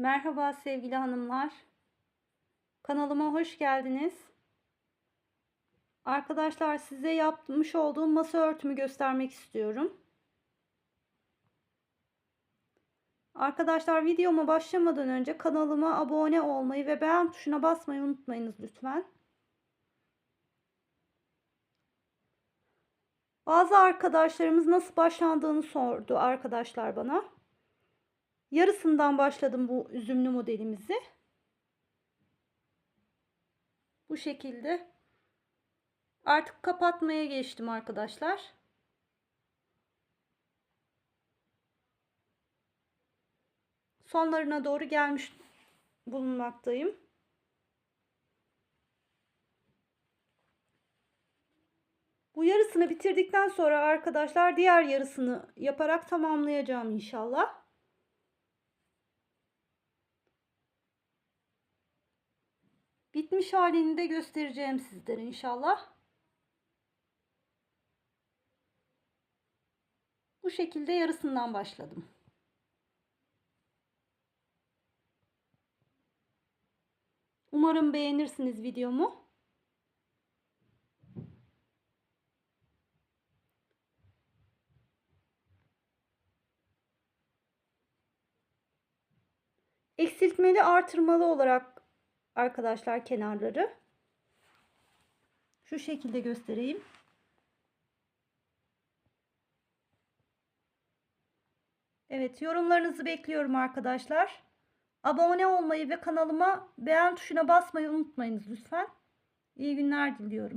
Merhaba sevgili hanımlar. Kanalıma hoş geldiniz. Arkadaşlar size yapmış olduğum masa örtümü göstermek istiyorum. Arkadaşlar videoma başlamadan önce kanalıma abone olmayı ve beğen tuşuna basmayı unutmayınız lütfen. Bazı arkadaşlarımız nasıl başlandığını sordu arkadaşlar bana. Yarısından başladım bu üzümlü modelimizi. Bu şekilde. Artık kapatmaya geçtim arkadaşlar. Sonlarına doğru gelmiş bulunmaktayım. Bu yarısını bitirdikten sonra arkadaşlar diğer yarısını yaparak tamamlayacağım inşallah. Bitmiş halini de göstereceğim sizlere inşallah. Bu şekilde yarısından başladım. Umarım beğenirsiniz videomu. Eksiltmeli artırmalı olarak arkadaşlar kenarları. Şu şekilde göstereyim. Evet yorumlarınızı bekliyorum arkadaşlar. Abone olmayı ve kanalıma beğen tuşuna basmayı unutmayınız lütfen. İyi günler diliyorum.